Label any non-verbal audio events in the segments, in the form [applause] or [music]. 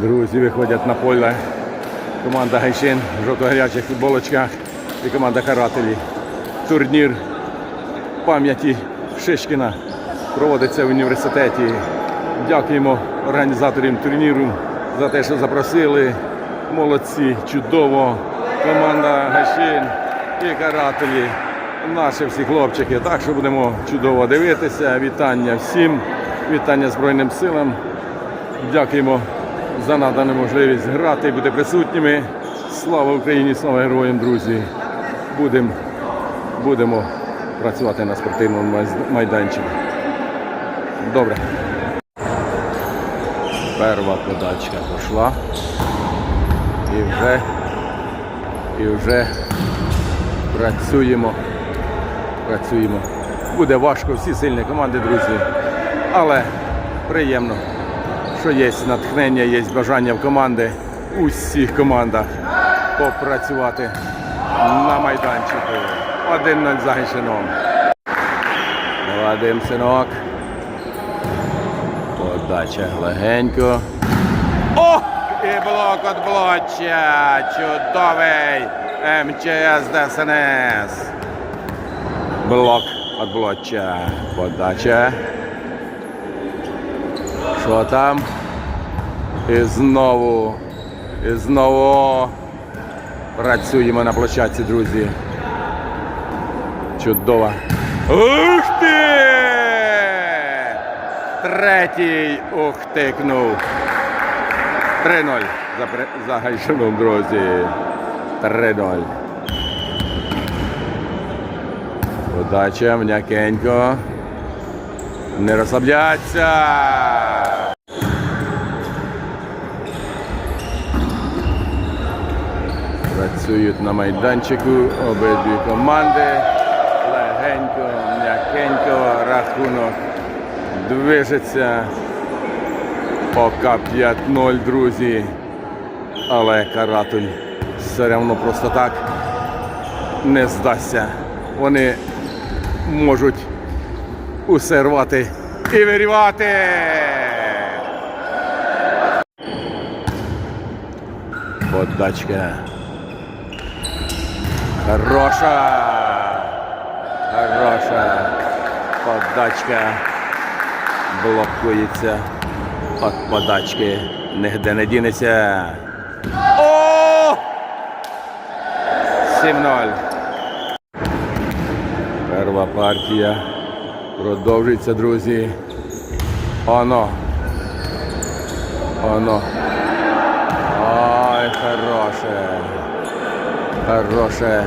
Друзі виходять на поле. Команда Гайшин в жовто-гарячих футболочках і команда Карателі. Турнір пам'яті Шишкіна проводиться в університеті. Дякуємо організаторам турніру за те, що запросили. Молодці, чудово. Команда Гайшин і Карателі. Наші всі хлопчики. Так що будемо чудово дивитися. Вітання всім, вітання Збройним силам. Дякуємо за надану можливість грати і бути присутніми. Слава Україні, слава героям, друзі. Будемо будемо працювати на спортивному майданчику. Добре. Перша подачка пішла. І вже, і вже працюємо. Працюємо. Буде важко, всі сильні команди, друзі. Але приємно, що є натхнення, є бажання в команди, у всіх командах попрацювати на майданчику. Один ноль за Гайшином. Вадим синок. Подача легенько. О! І блок від блоча. Чудовий МЧС ДСНС. Блок від блоча. Подача. Що там? І знову. І знову працюємо на площадці, друзі. Чудово. Ух ти! Третій ухтикнув. 3-0 за, за Гайшином, друзі. 3-0. Удача, м'якенько. Не розслабляться. Працюють на майданчику обидві команди. Легенько, м'якенько, рахунок движеться. Поки 5-0, друзі. Але каратуль все одно просто так не здасться. Вони можуть усе рвати і вирівати. Подачка. Хороша. Хороша. Подачка. Блокується. От подачки. Нігде не дінеться. О! 7-0. Перша партія. Продовжується, друзі. Оно. Оно. Ой, хороше. Хороше.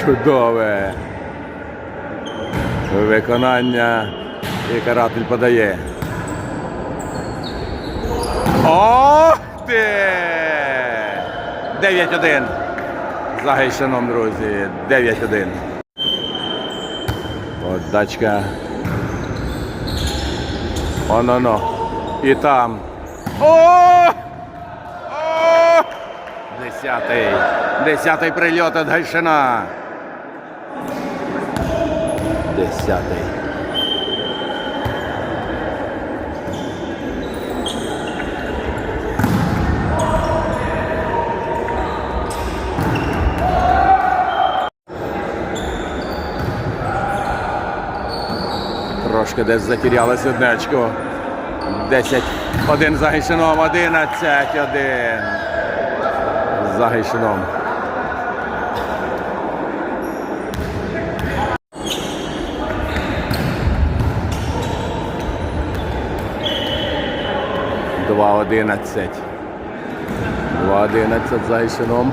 Чудове. Виконання. І каратель подає. Ох ти! 9-1. За друзі. 9-1. Подачка. Оно-но. І там. О! О! Десятий. Десятий прильот від Гайшина. Десятий. Трошки десь затерялось очко. 10. Один за Гайшином, 11, 1. За Гайшином. Два одинадцять. Два одинадцять за Гайшином.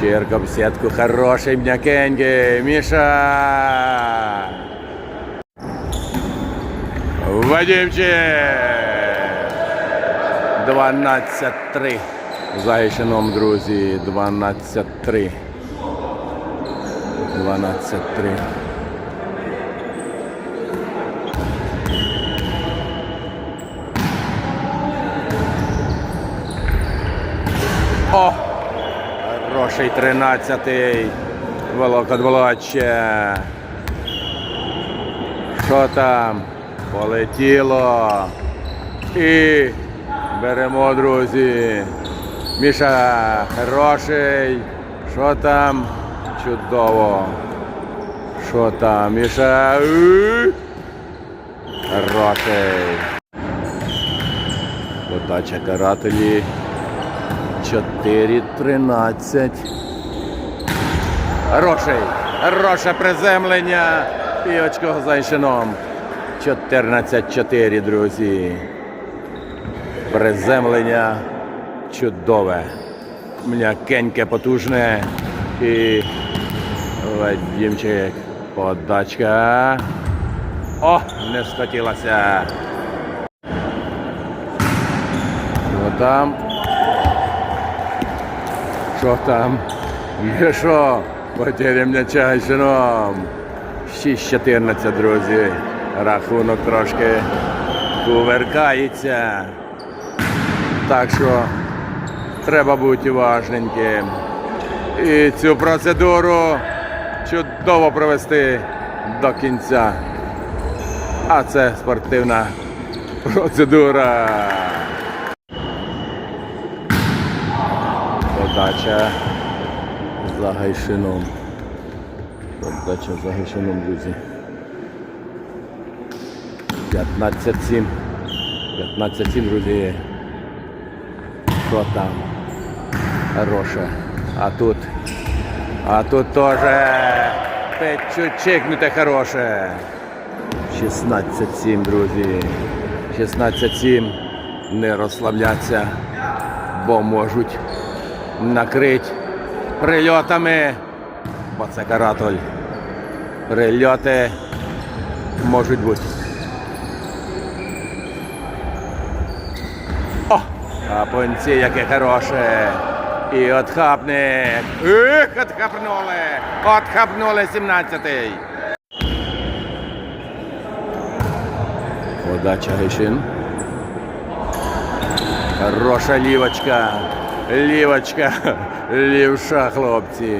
Черка в сетку хороший, м'якенький. Міша. Вадимчик. 12-3. За Гайшином, друзі. 12-3. 12-3. О! Хороший 13-й. Волокот Володче. Що там? Полетіло. І беремо, друзі. Міша, хороший. Що там? Чудово. Що там? Міша. Хороший. Подача карателі. 4-13. Хороший. Хороше приземлення. І очко за Ішином. 14-4, друзі. Приземлення чудове. М'якеньке, потужне. І Вадімчик. Подачка. О, не скотілася. Що там? Що там? Що? Потеря м'ячайшином. 6-14, друзі. Рахунок трошки кувыркається. Так що треба бути уважненьким. І цю процедуру чудово провести до кінця. А це спортивна процедура. Подача за гайшином. Подача за гайшином, друзі. 15-7. 15-7, друзі. Що там? Хороше. А тут. А тут теж чуть чекнуте хороше. 16-7, друзі. 16-7. Не розслабляться, бо можуть накрити прильотами. Бо це каратоль. Прильоти можуть бути. О! А понці яке хороше. І отхапник. Ех, отхапнули. Отхапнули 17-й. Подача Гейшин. Хороша лівочка. Лівочка. [laughs] Лівша, хлопці.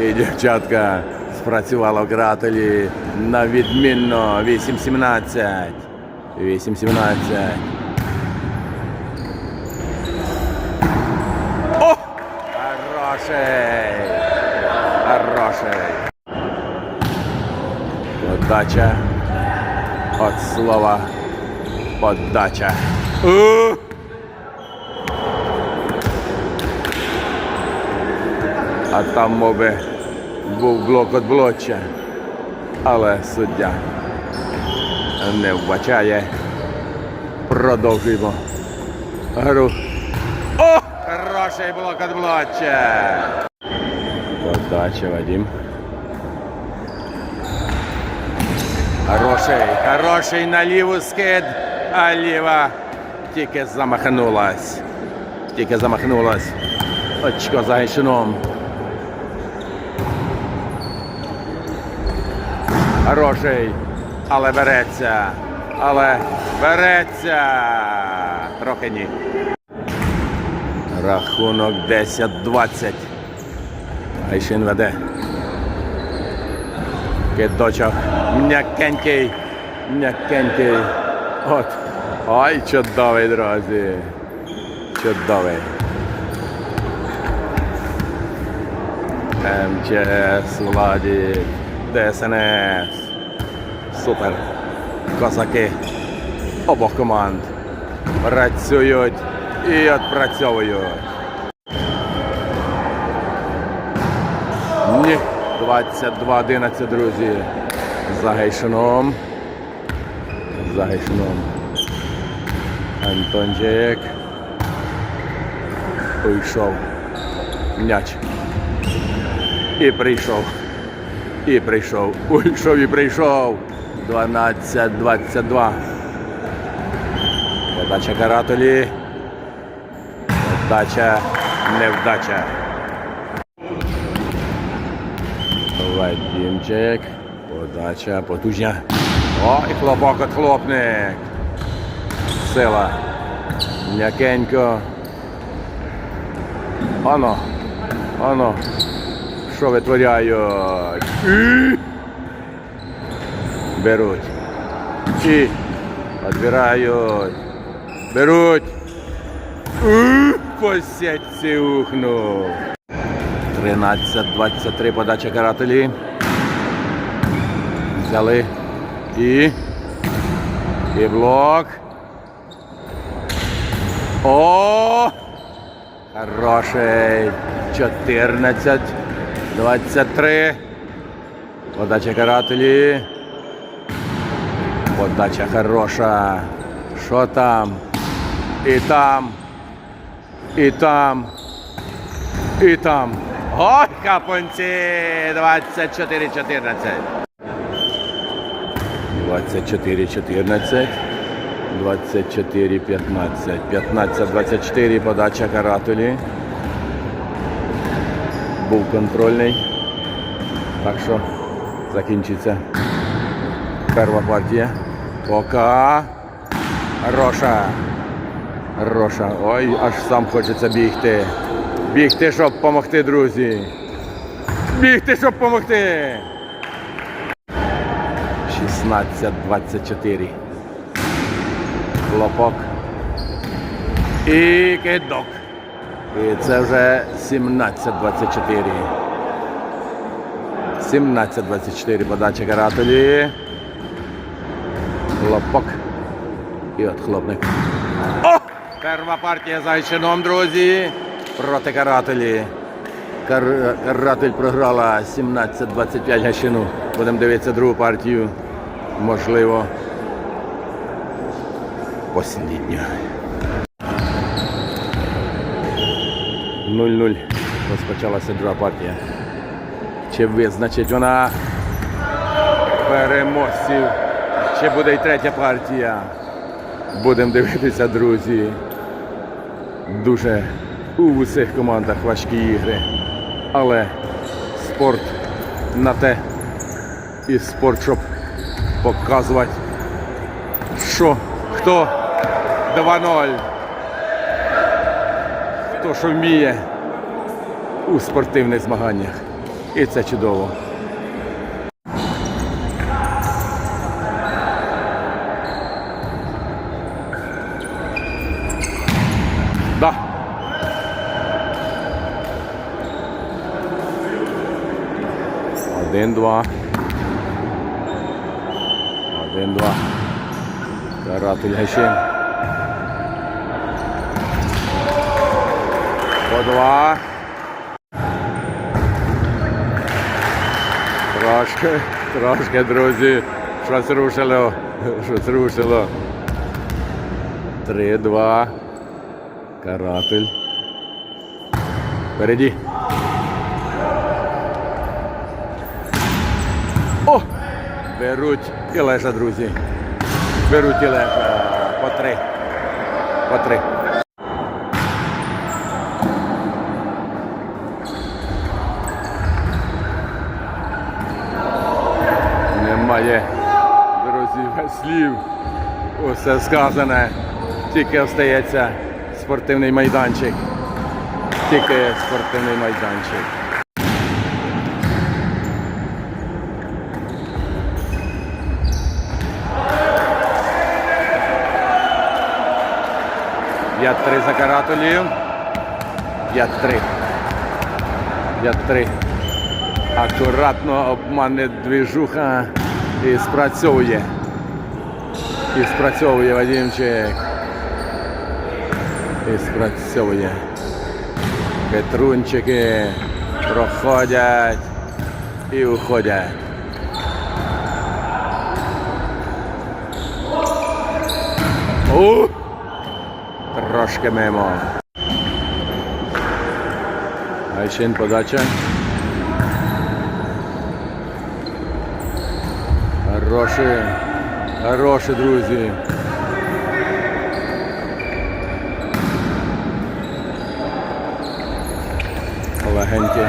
І дівчатка спрацювала в грателі на відмінно 8-17. 8-17. О! Хороший! Хороший! Подача. От слова подача. А там моби був блок від блоча. Але суддя не вбачає. Продовжуємо гру. О! Хороший блок від блоча. Подача, Вадим. Хороший, хороший на ліву скид, а ліва тільки замахнулась. Тільки замахнулась. Очко за Гайшином. Хороший, але береться. Але береться. Трохи ні. Рахунок 10-20. Гайшин веде. Кидочок м'якенький, м'якенький. От. Ой, чудовий, друзі. Чудовий. МЧС, Владі, ДСНС. Супер. Козаки обох команд працюють і відпрацьовують. Ні. 22-11, друзі. За Гайшином. За Гайшином. Антончик. Прийшов. М'яч. І прийшов. І прийшов. Уйшов і прийшов. 12-22. Подача каратолі. Подача невдача. Вадімчик. Подача потужня. О, і хлопок от хлопник. Сила. М'якенько. Ано. Ано. Що витворяють? І... Беруть. І відбирають. Беруть. По сітці ухнув. 13-23 подача карателі. Взяли. І. І блок. О! Хороший. 14. 23. Подача карателі. Подача хороша. Що там? І там. І там. І там. Ой, капунці! 24-14. 24-14. 24-15. 15-24 подача карателі. Був контрольний. Так що закінчиться перша партія. Пока. Роша. Роша. Ой, аж сам хочеться бігти. Бігти, щоб допомогти, друзі. Бігти, щоб допомогти. 16-24. Хлопок. І кидок. І це вже 17-24. 17-24 подача карателі. Хлопок. І от хлопник. О! Перша партія за Гайчином, друзі. Проти карателі. Кар... Каратель програла 17-25 Гайчину. Будемо дивитися другу партію. Можливо. Послідню. 0-0. Розпочалася друга партія. Чи визначить вона переможців? Чи буде й третя партія? Будемо дивитися, друзі. Дуже у усіх командах важкі ігри. Але спорт на те і спорт, щоб показувати, що хто 2-0. Хто що вміє у спортивних змаганнях. І це чудово. Да. Один, два. Один, два. Каратель Гайшин. По два. Трошки, трошки, друзі. Щось рушило. Щось рушило. Три, два. Каратель. Впереді. О! Беруть і лежа, друзі. Беруть і лежа. По три. По три. Немає, друзі, слів. Усе сказане. Тільки остається спортивний майданчик. Тільки спортивний майданчик. П'ять три за каратолів. П'ять три. П'ять три. Акуратно обмане движуха і спрацьовує. І спрацьовує Вадимчик. І спрацьовує. Петрунчики проходять і уходять. У! Трошки мимо. Айшин подача. Хороші, хороші, друзі. Легенькі.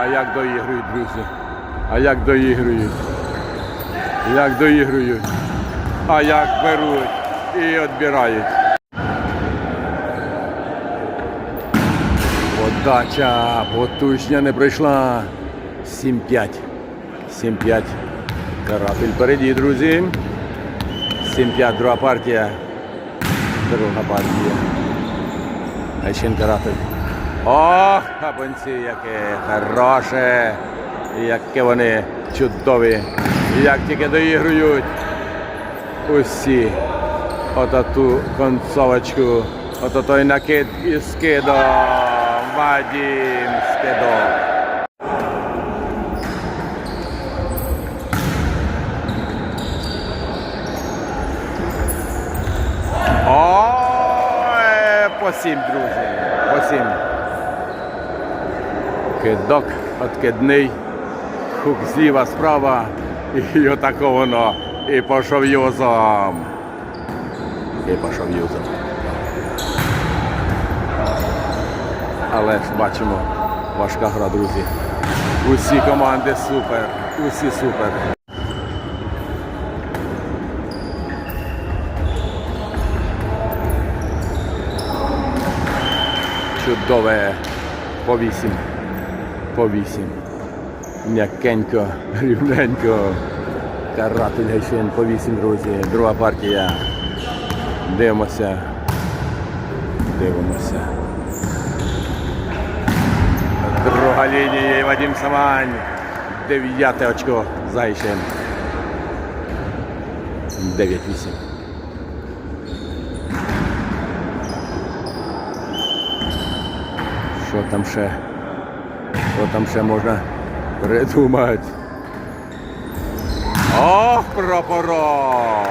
А як доігрують, друзі? А як доігрують? Як доігрують? А як беруть і відбирають. Подача потужня не пройшла. 7-5. 7-5. Каратель впереді, друзі. 7-5, друга партія. Друга партія. Гайшин Каратель. Ох, капонці, яке хороше. Яке вони чудові. Як тільки доігрують усі. Ото ту концовочку. Ото той накид і скидом. Вадім скидом. Ой, по сім, друзі. По сім. Кидок откидний. Хук зліва, справа. І отако воно. І пішов юзом. І пішов юзом. Але ж бачимо, важка гра, друзі. Усі команди супер. Усі супер. Чудове по вісім. По вісім. М'якенько, рівненько. Каратель Гайшин по вісім, друзі. Друга партія. Дивимося. Дивимося. Друга лінія Вадим Самань. Дев'яте очко Зайшин. 9-8. Що там ще? Що там ще можна придумати? Ох, прапоров!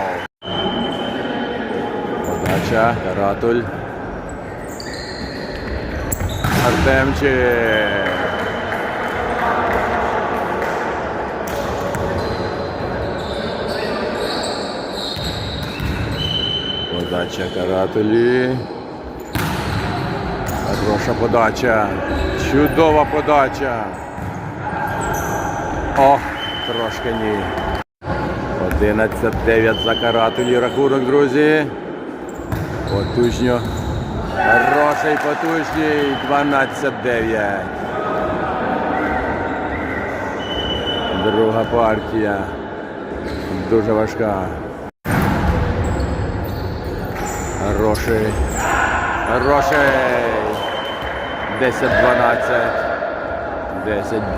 Подача, Каратуль. Артемчик. Подача Каратулі. Хороша подача. Чудова подача. Ох, трошки ні. 11-9 за карателі рахунок, друзі. Потужньо. Хороший, потужний. 12-9. Друга партія. Дуже важка. Хороший. Хороший. 10-12.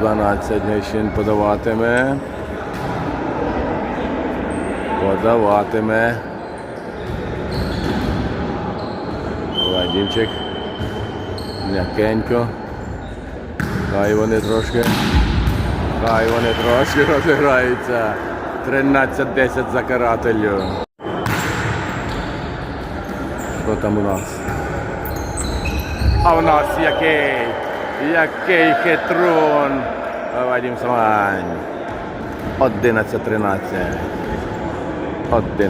10-12 Гайшин подаватиме. Подаватиме. Владимчик. М'якенько. Хай вони трошки. Хай вони трошки [laughs] розіграються. 13-10 за карателю. Що там у нас? А в нас який? Який хитрун? Вадим Самань. 11-13. 11-13.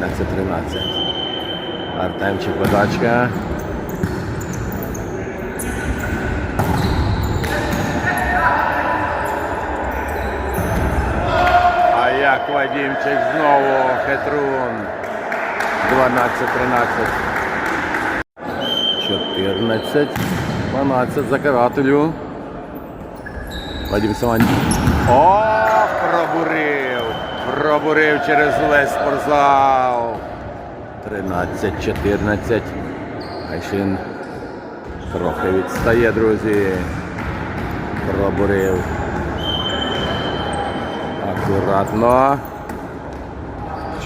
Артемчик подачка. А як Вадимчик знову хитрун. 12-13. 14. 12 за карателю. Вадим Самань. О, пробурив. Пробурив через весь спортзал. 13-14. Айшин трохи відстає, друзі. Пробурив. Акуратно.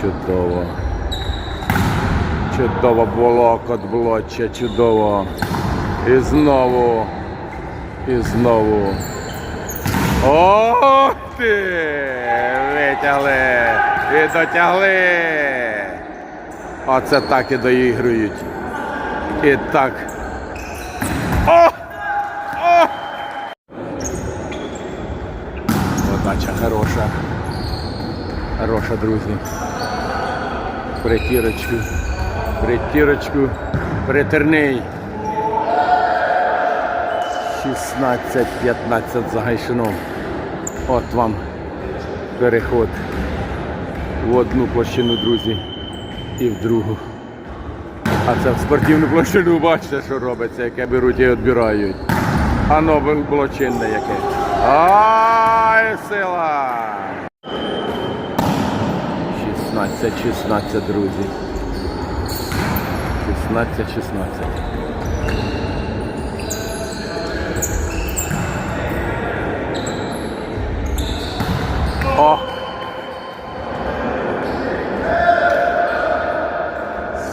Чудово. Чудово було, кот блоче, чудово. І знову. І знову. Ох ти! Витягли! І дотягли! Оце так і доігрують. І так. О! О! Подача хороша. Хороша, друзі. Притірочку. Притірочку. Притерний. 16-15 за Гайшином. От вам переход в одну площину, друзі, і в другу. А це в спортивну площину бачите, що робиться, яке беруть і відбирають. А бу- було чинне яке. Ай, сила! 16, 16, друзі. 16, 16. О!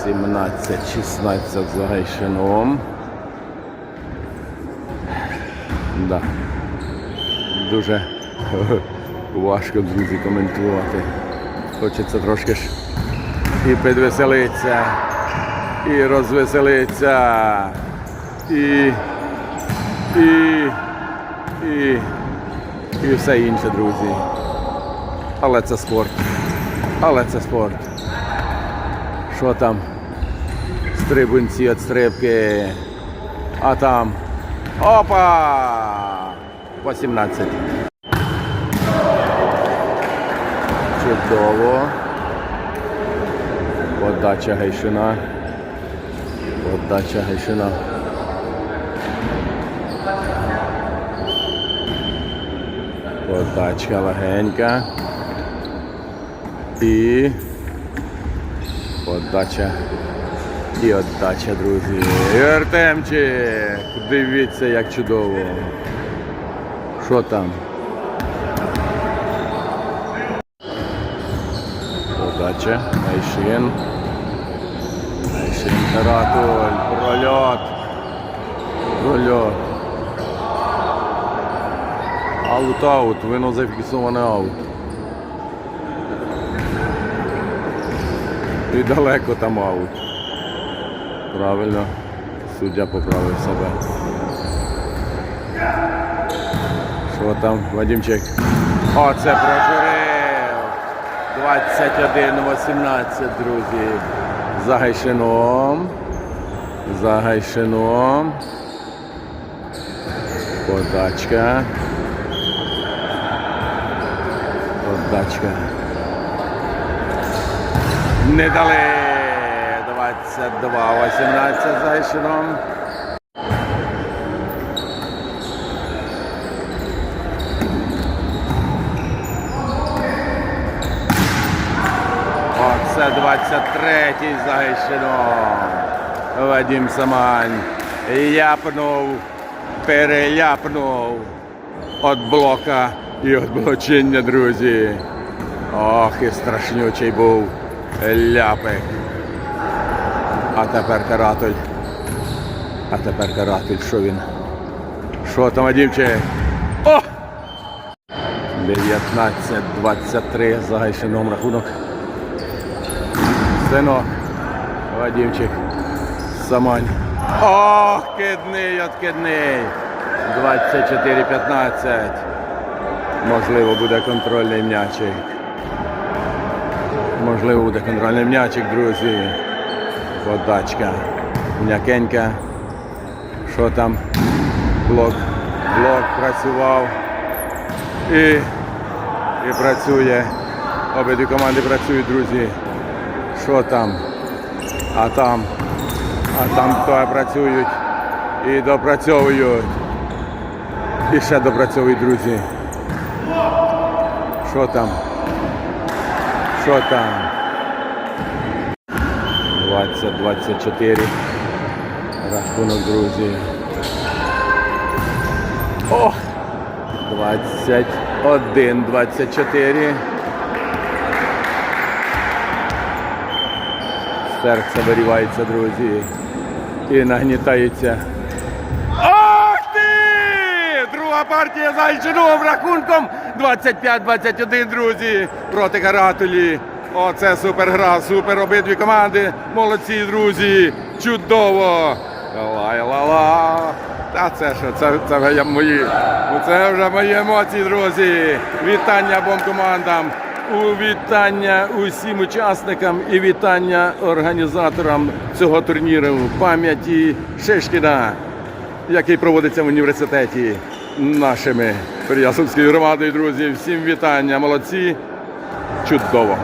17, 16 за Гайшином. Да. Дуже [laughs] важко, друзі, коментувати. Хочеться трошки ж і підвеселитися, і розвеселитися, і, і, і, і все інше, друзі. Але це спорт. Але це спорт. Що там? Стрибунці від стрибки. А там. Опа! По 17. Чудово. Подача Гайшина. Подача Гайшина. Подачка легенька. І подача. І отдача, друзі. І Артемчик. Дивіться, як чудово. Що там? Подача. Айшин. Каратуль. Прольот. Прольот. Аут-аут. Вино зафіксоване аут. І далеко там аут. Правильно. Суддя поправив себе. Що там, Вадимчик? Оце прожурив. 21-18, друзі. За Гайшином. За Гайшином. Подачка. Подачка. Не дали. 22-18 за. Оце 23-й Загайщином. Вадим Самань ляпнув, переляпнув від блока і від блочиння, друзі. Ох, і страшнючий був ляпик. А тепер каратель. А тепер каратель, що він? Що там, Вадимчик? О! 19-23 за Гайшином рахунок. Синок. Вадимчик. Самань. Ох, кидний, откидний. 24-15. Можливо, буде контрольний м'ячик. Можливо, буде контрольний м'ячик, друзі. Подачка. М'якенька. Що там? Блок. Блок працював. І, і працює. Обидві команди працюють, друзі. Що там? А там. А там то працюють і допрацьовують. І ще допрацьовують, друзі. Що там? Що там? 20-24. Рахунок, друзі. О! 21-24. Серце вирівається, друзі. І нагнітається. Ах ти! Друга партія Зайчином рахунком 25-21, друзі, проти Каратулі. Оце супер гра, супер обидві команди. Молодці, друзі. Чудово! Ла-ла-ла. Та це що, це, це мої. Це вже мої емоції, друзі. Вітання обом командам. У вітання усім учасникам і вітання організаторам цього турніру пам'яті Шишкіна, який проводиться в університеті нашими Переяславською громадою, друзі. Всім вітання, молодці. Чудово.